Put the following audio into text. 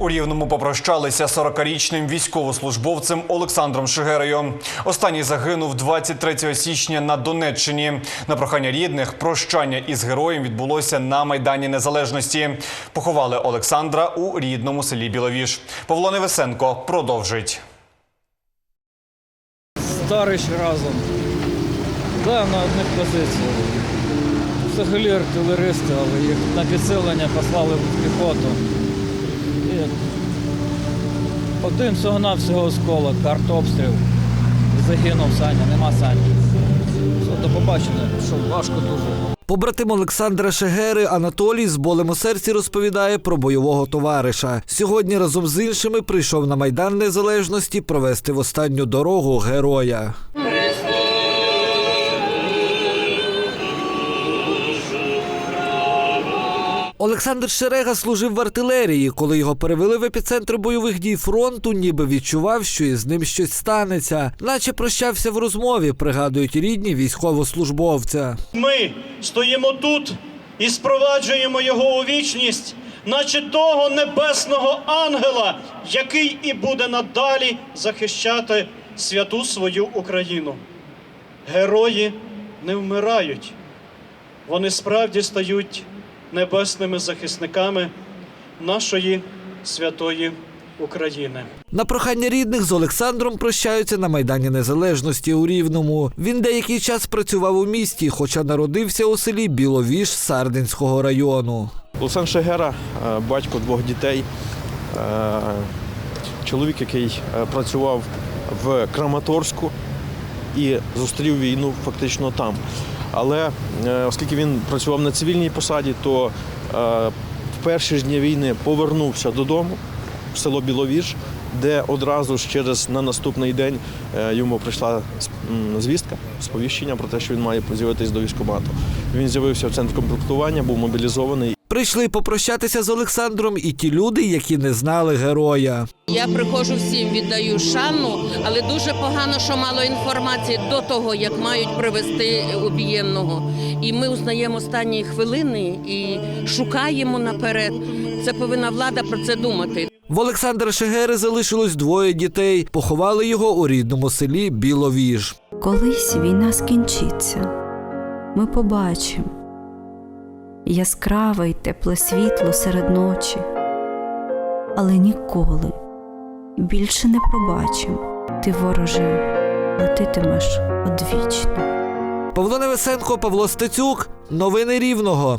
У Рівному попрощалися 40-річним військовослужбовцем Олександром Шигерею. Останній загинув 23 січня на Донеччині. На прохання рідних прощання із героєм відбулося на Майдані Незалежності. Поховали Олександра у рідному селі Біловіж. Павло Невесенко продовжить. Старич разом. Да, на одних позиціях. Взагалі артилеристи, але їх на підсилення послали в піхоту. І один всього-навсього осколок, артобстріл. Загинув Саня, нема Сані. Все, до побачення, що важко дуже. Побратим Олександра Шегери Анатолій з болем у серці розповідає про бойового товариша. Сьогодні разом з іншими прийшов на майдан незалежності провести в останню дорогу героя. Олександр Шерега служив в артилерії. Коли його перевели в епіцентр бойових дій фронту, ніби відчував, що із ним щось станеться, наче прощався в розмові, пригадують рідні військовослужбовця. Ми стоїмо тут і спроваджуємо його у вічність, наче того небесного ангела, який і буде надалі захищати святу свою Україну. Герої не вмирають, вони справді стають небесними захисниками нашої святої України. На прохання рідних з Олександром прощаються на Майдані Незалежності у Рівному. Він деякий час працював у місті, хоча народився у селі Біловіж Сардинського району. Олександр Шегера, е, батько двох дітей, е, чоловік, який е, працював в Краматорську і зустрів війну фактично там. Але е, оскільки він працював на цивільній посаді, то е, в перші ж дні війни повернувся додому в село Біловіж, де одразу ж через на наступний день е, йому прийшла звістка, сповіщення про те, що він має з'явитись до військкомату. Він з'явився в центр комплектування, був мобілізований. Прийшли попрощатися з Олександром і ті люди, які не знали героя. Я приходжу всім, віддаю шану, але дуже погано, що мало інформації до того, як мають привезти убієнного. І ми узнаємо останні хвилини і шукаємо наперед. Це повинна влада про це думати. В Олександра Шегери залишилось двоє дітей. Поховали його у рідному селі Біловіж. Колись війна скінчиться, ми побачимо яскраве й тепле світло серед ночі, але ніколи більше не побачимо, ти вороже летитимеш одвічно. Павло Невесенко, Павло Стецюк. Новини Рівного.